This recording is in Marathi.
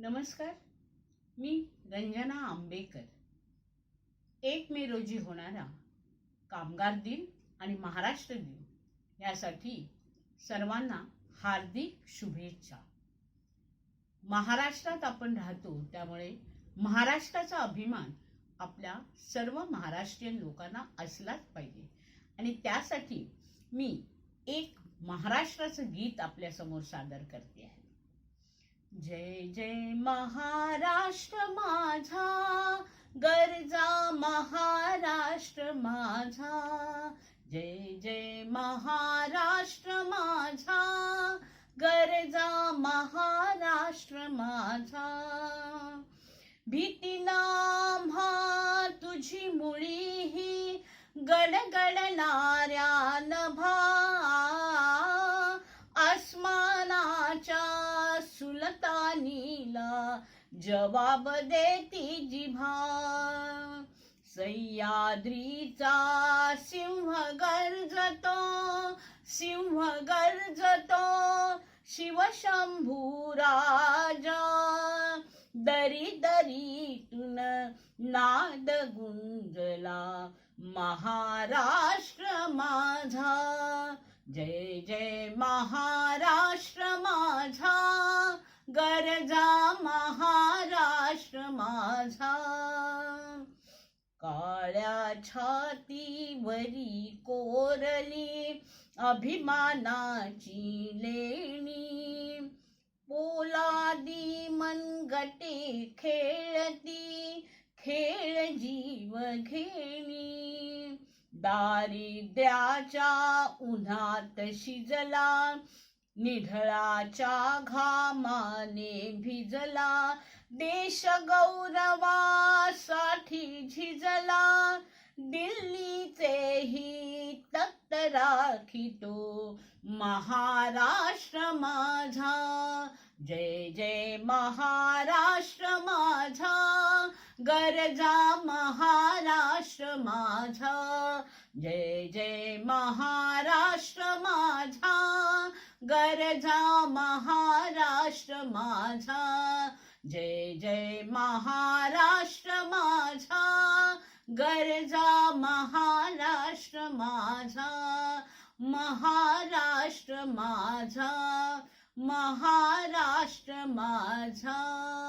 नमस्कार मी रंजना आंबेकर. एक मे रोजी होणारा कामगार दिन आणि महाराष्ट्र दिन यासाठी सर्वांना हार्दिक शुभेच्छा. महाराष्ट्रात आपण राहतो त्यामुळे महाराष्ट्राचा अभिमान आपल्या सर्व महाराष्ट्रीयन लोकांना असलाच पाहिजे. आणि त्यासाठी मी एक महाराष्ट्राचं गीत आपल्यासमोर सादर करते आहे. जय जय महाराष्ट्र माझा गरजा महाराष्ट्र माझा. जय जय महाराष्ट्र माझा गरजा महाराष्ट्र माझा. भीती म्हा तुझी मुळी ही गडगडणाऱ्या नभा. आसमानाच्या सुलतानीला जवाब देती जिभा. सह्याद्रीचा सिंह गर्जतो सिंह गर्जतो शिवशंभू राजा दरी दरीतून नाद गुंजला महाराष्ट्र माझा. जय जय महाराष्ट्र माझा. गरजा महाराष्ट्र माझा. काळ्या छातीवरी कोरली अभिमानाची लेणी. पोलादी मनगटे खेळती खेळ जीव घेणी. दारिद्र्याच्या उन्हात शिजला निढळाच्या घामाने भिजला देश गौरवासाठी झिजला. दिल्लीचेही राखी राखितो महाराष्ट्र माझा. जय जय महाराष्ट्र माझा. गरजा महाराष्ट्र माझा. जय जय महाराष्ट्र माझा. गरजा महाराष्ट्र माझा. जय जय महाराष्ट्र माझा. गरजा महाराष्ट्र माझा. महाराष्ट्र माझा. महाराष्ट्र माझा.